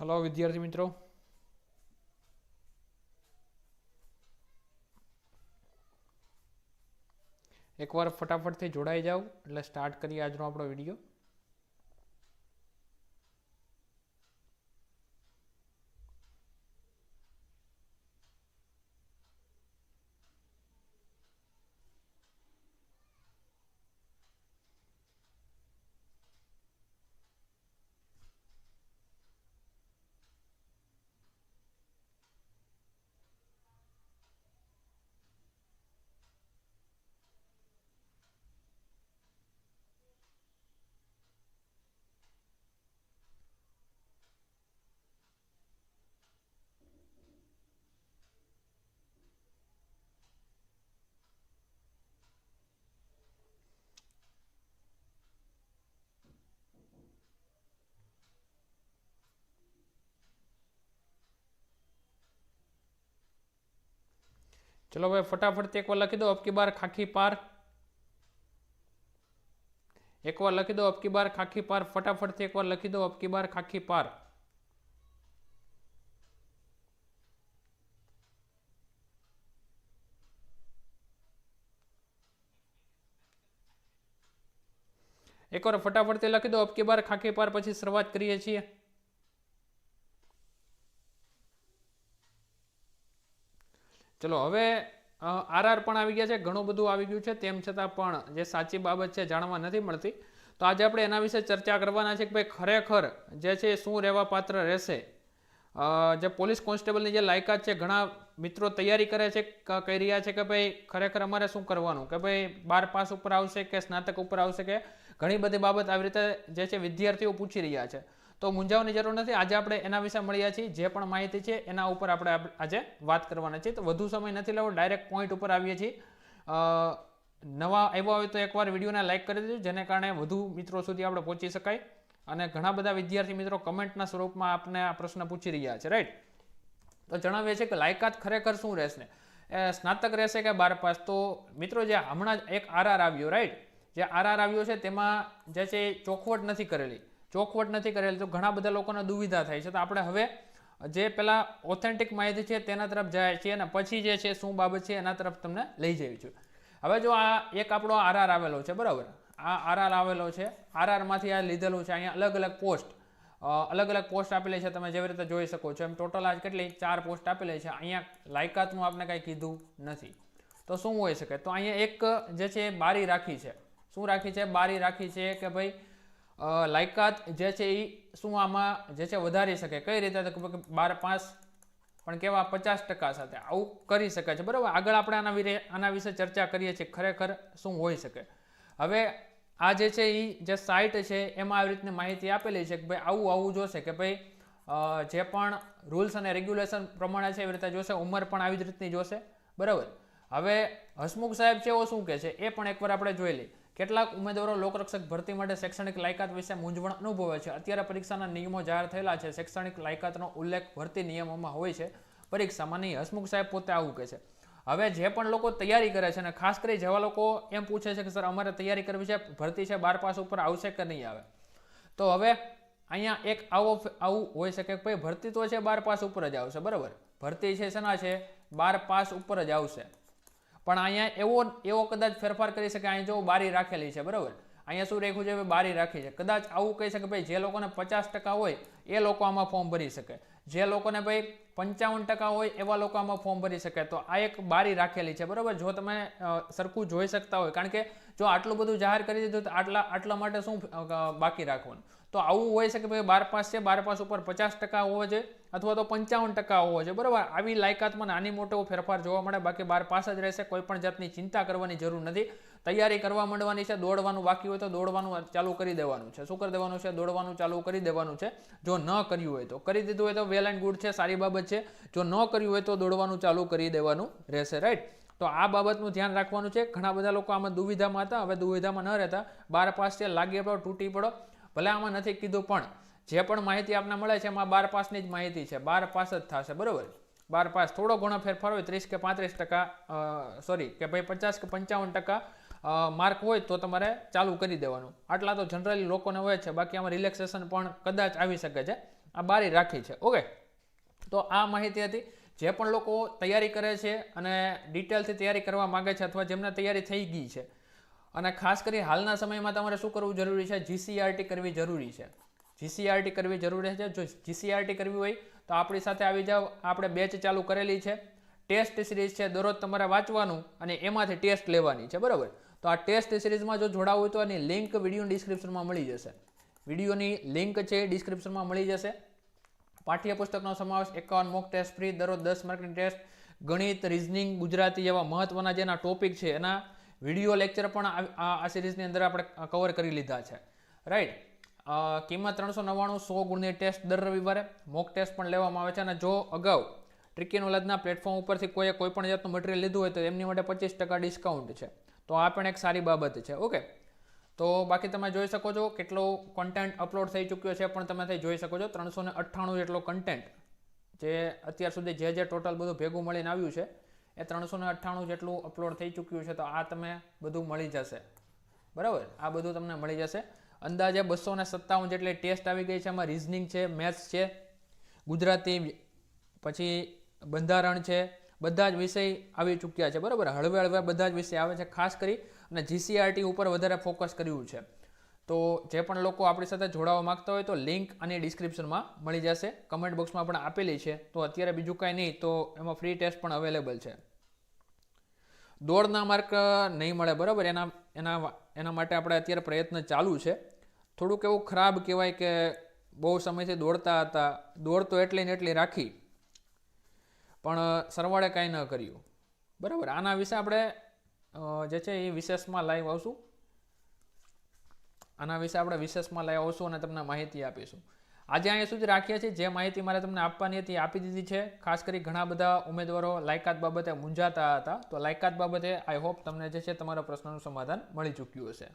Hello વિદ્યાર્થી મિત્રો એકવાર ફટાફટથી જોડાઈ જાઓ એટલે સ્ટાર્ટ કરીએ આજનો આપણો વીડિયો ચલો ભાઈ ફટાફટથી એકવાર લખી દો અબકી બાર ખાખી પાર એકવાર લખી દો અબકી બાર ખાખી પાર ફટાફટથી એકવાર લખી દો અબકી બાર ખાખી પાર એકવાર ફટાફટથી લખી દો અબકી બાર ખાખી પાર પછી શરૂઆત કરીએ છીએ ચલો, હવે આરઆર પણ આવી ગયા છે, ઘણું બધું આવી ગયું છે, તેમ છતાં પણ જે સાચી બાબત છે જાણવા નથી મળતી. તો આજે આપણે એના વિશે ચર્ચા કરવાના છે કે ભાઈ ખરેખર જે છે શું રહેવા પાત્ર રહેશે. જે પોલીસ કોન્સ્ટેબલની જે લાયકાત છે, ઘણા મિત્રો તૈયારી કરે છે કહી રહ્યા છે કે ભાઈ ખરેખર અમારે શું કરવાનું? કે ભાઈ બાર પાસ ઉપર આવશે કે સ્નાતક ઉપર આવશે કે ઘણી બધી બાબત આવી રીતે જે છે વિદ્યાર્થીઓ પૂછી રહ્યા છે. તો મૂંઝાવાની જરૂર નથી. આજે આપણે એના વિશે મળ્યા છીએ. જે પણ માહિતી છે એના ઉપર આપણે આજે વાત કરવાના છીએ. તો વધુ સમય નથી લેવો ડાયરેક્ટ પોઈન્ટ ઉપર આવીએ છીએ. નવા આવ્યા હોય તો એકવાર વિડીયોને લાઇક કરી દેજો, જેને કારણે વધુ મિત્રો સુધી આપણે પહોંચી શકાય. અને ઘણા બધા વિદ્યાર્થી મિત્રો કમેન્ટના સ્વરૂપમાં આપને આ પ્રશ્ન પૂછી રહ્યા છે રાઈટ તો જણાવીએ છે કે લાયકાત ખરેખર શું રહેશે? સ્નાતક રહેશે કે બાર પાસ? તો મિત્રો જે હમણાં જ એક આરઆર આવ્યો રાઈટ જે આરઆર આવ્યો છે તેમાં જે છે ચોખવટ નથી કરેલી. ચોખવટ નથી કરેલી, તો ઘણા બધા લોકોને દુવિધા થાય છે. તો આપણે હવે જે પેલા ઓથેન્ટિક માહિતી છે તેના તરફ જાય છે અને પછી જે છે શું બાબત છે એના તરફ તમને લઈ જઈ છું. હવે જો આ એક આપણો આરઆર આવેલો છે, બરાબર? આ આરઆર આવેલો છે આરઆરમાંથી આ લીધેલું છે, અહીંયા અલગ અલગ પોસ્ટ અલગ અલગ પોસ્ટ આપેલી છે, તમે જેવી રીતે જોઈ શકો છો. એમ ટોટલ આજ કેટલી? ચાર પોસ્ટ આપેલી છે. અહીંયા લાયકાતનું આપણે કાંઈ કીધું નથી. તો શું હોઈ શકે? તો અહીંયા એક જે છે બારી રાખી છે. શું રાખી છે? બારી રાખી છે કે ભાઈ લાયકાત જે છે એ શું આમાં જે છે વધારી શકે? કઈ રીતે તો બાર પાસ પણ કેવા પચાસ ટકા સાથે આવું કરી શકે છે. બરાબર? આગળ આપણે આના વિશે આના વિશે ચર્ચા કરીએ છીએ, ખરેખર શું હોઈ શકે? હવે આ જે છે એ જે સાઇટ છે, એમાં આવી રીતની માહિતી આપેલી છે કે ભાઈ આવું આવું જોશે કે ભાઈ જે પણ રૂલ્સ અને રેગ્યુલેશન પ્રમાણે છે એવી રીતે જોશે, ઉંમર પણ આવી જ રીતની જોશે. બરાબર? હવે હસમુખ સાહેબ છે એવો શું કહે છે? એ પણ એકવાર આપણે જોઈ લઈએ. કેટલાક ઉમેદવારો લોકરક્ષક ભરતી માટે શૈક્ષણિક લાયકાત વિશે મૂંઝવણ અનુભવે છે. અત્યારે પરીક્ષાના નિયમો જાહેર થયેલા છે. શૈક્ષણિક લાયકાતનો ઉલ્લેખ ભરતી નિયમોમાં હોય છે. પરીક્ષામાં નહીં હસમુખ સાહેબ પોતે આવું કહે છે. હવે જે પણ લોકો તૈયારી કરે છે અને ખાસ કરી જેવા લોકો એમ પૂછે છે કે, સર, અમારે તૈયારી કરવી છે, ભરતી છે, બાર પાસ ઉપર આવશે કે નહીં આવે? તો હવે અહીંયા એક આવો આવું હોઈ શકે ભાઈ, ભરતી તો છે, બાર પાસ ઉપર જ આવશે. બરાબર. ભરતી છે, શેના છે? બાર પાસ ઉપર જ આવશે. પણ અહીંયા એવો એવો કદાચ ફેરફાર કરી શકે અહીં જો બારી રાખેલી છે, બરાબર? અહીંયા શું રાખ્યું છે? બારી રાખી છે. કદાચ આવું કહી શકે, ભાઈ, જે લોકોને પચાસ હોય, એ લોકો આમાં ફોર્મ ભરી શકે. જે લોકોને, ભાઈ, પંચાવન હોય, એવા લોકો આમાં ફોર્મ ભરી શકે. તો આ એક બારી રાખેલી છે, બરાબર? જો તમે સરખું જોઈ શકતા હોય. કારણ કે જો આટલું બધું જાહેર કરી દીધું, તો આટલા આટલા માટે શું બાકી રાખવાનું? તો આવું હોય શકે, ભાઈ, બાર પાસ છે, બાર પાસ ઉપર પચાસ ટકા હોવો જોઈએ. અથવા તો પંચાવન ટકા હોવો જોઈએ. બરાબર? આવી લાયકાતમાં નાની મોટો ફેરફાર જોવા મળે. બાકી બાર પાસ જ રહેશે. કોઈ પણ જાતની ચિંતા કરવાની જરૂર નથી. તૈયારી કરવા માંડવાની છે. દોડવાનું બાકી હોય તો દોડવાનું ચાલુ કરી દેવાનું છે. શું કરી દેવાનું છે? દોડવાનું ચાલુ કરી દેવાનું છે. જો ન કર્યું હોય તો. કરી દીધું હોય તો વેલ એન્ડ ગુડ છે. સારી બાબત છે. જો ન કર્યું હોય તો દોડવાનું ચાલુ કરી દેવાનું રહેશે. રાઈટ તો આ બાબતનું ધ્યાન રાખવાનું છે. ઘણા બધા લોકો આમાં દુવિધામાં હતા. હવે દુવિધામાં ન રહેતા. બાર પાસ છે. લાગી પડો, તૂટી પડો. ભલે આમાં નથી કીધું પણ જે પણ માહિતી આપને મળે છે એમાં બાર પાસની જ માહિતી છે. બાર પાસ જ થશે, બરોબર? બાર પાસ થોડો ઘણો ફેરફાર હોય, ત્રીસ કે પાંત્રીસ ટકા સોરી, કે ભાઈ પચાસ કે પંચાવન ટકા માર્ક હોય તો તમારે ચાલુ કરી દેવાનું. આટલા તો જનરલી લોકોને હોય છે, બાકી આમાં રિલેક્સેશન પણ કદાચ આવી શકે છે. આ બારી રાખી છે. ઓકે? તો આ માહિતી હતી. જે પણ લોકો તૈયારી કરે છે અને ડિટેલથી તૈયારી કરવા માગે છે અથવા જેમને તૈયારી થઈ ગઈ છે. અને ખાસ કરી હાલના સમયમાં તમારે શું કરવું જરૂરી છે? જીસીઆરટી કરવી જરૂરી છે. જીસીઆરટી કરવી જરૂરી છે જો જીસીઆરટી કરવી હોય તો આપણી સાથે આવી જાઓ. આપણે બેચ ચાલુ કરેલી છે. ટેસ્ટ સિરીઝ છે. દરરોજ તમારે વાંચવાનું અને એમાંથી ટેસ્ટ લેવાની છે. બરાબર? તો આ ટેસ્ટ સિરીઝમાં જો જોડાવું હોય તો આની લિંક વીડિયો ડિસ્ક્રિપ્શનમાં મળી જશે. વિડીયોની લિંક છે ડિસ્ક્રિપ્શનમાં મળી જશે. પાઠ્યપુસ્તકનો સમાવેશ એકાવન મોક ટેસ્ટ ફ્રી દરરોજ દસ માર્કની ટેસ્ટ ગણિત રિઝનિંગ ગુજરાતી જેવા મહત્વના જેના ટોપિક છે એના વીડિયો લેક્ચર પણ આ સિરીઝની અંદર આપણે કવર કરી લીધા છે. રાઈટ કિંમત ત્રણસો નવ્વાણું સો ગુણની ટેસ્ટ દર રવિવારે. મોક ટેસ્ટ પણ લેવામાં આવે છે અને જો અગાઉ ટ્રિકી નોલેજના પ્લેટફોર્મ ઉપરથી કોઈએ કોઈ પણ જાતનું મટીરિયલ લીધું હોય તો એમની માટે પચીસ ટકા ડિસ્કાઉન્ટ છે. તો આ પણ એક સારી બાબત છે. ઓકે તો બાકી તમે જોઈ શકો છો કેટલો કન્ટેન્ટ અપલોડ થઈ ચૂક્યો છે પણ તમે થઈ જોઈ શકો છો. ત્રણસો ને અઠ્ઠાણું જેટલો કન્ટેન્ટ જે અત્યાર સુધી જે જે ટોટલ બધું ભેગું મળીને આવ્યું છે, એ ત્રણસો ને અઠ્ઠાણું જેટલું અપલોડ થઈ ચૂક્યું છે. તો આ તમે બધું મળી જશે. બરાબર? આ બધું તમને મળી જશે. અંદાજે બસો ને સત્તાવન જેટલી ટેસ્ટ આવી ગઈ છે, એમાં રિઝનિંગ છે મેથ્સ છે, ગુજરાતી, પછી બંધારણ છે, બધા જ વિષય આવી ચૂક્યા છે, બરાબર? હળવે હળવે બધા જ વિષય આવે છે, ખાસ કરી અને જીસીઆરટી ઉપર વધારે ફોકસ કર્યું છે. તો જે પણ લોકો આપણી સાથે જોડાવા માંગતા હોય તો લિંક અને ડિસ્ક્રિપ્શનમાં મળી જશે. કમેન્ટ બોક્સમાં પણ આપેલી છે. તો અત્યારે બીજું કાંઈ નહીં, તો એમાં ફ્રી ટેસ્ટ પણ અવેલેબલ છે. દોડના માર્ક નહીં મળે, બરાબર? એના એના એના માટે આપણે અત્યારે પ્રયત્ન ચાલુ છે. થોડુંક એવું ખરાબ કહેવાય કે બહુ સમયથી દોડતા હતા. દોડ તો એટલી ને એટલી રાખી. પણ સરવાળે કાંઈ ન કર્યું. બરાબર. આના વિશે આપણે જે છે એ વિશેષમાં લાઈવ આવશું. આના વિશે આપણે વિશેષમાં લાઈવ આવશું અને તમને માહિતી આપીશું. આજે અહીંયા સુધી રાખીએ છીએ. જે માહિતી મારે તમને આપવાની હતી આપી દીધી છે. ખાસ કરી ઘણા બધા ઉમેદવારો લાયકાત બાબતે મૂંઝાતા હતા. તો લાયકાત બાબતે આઈ હોપ તમને જે છે તમારા પ્રશ્નનું સમાધાન મળી ચૂક્યું હશે.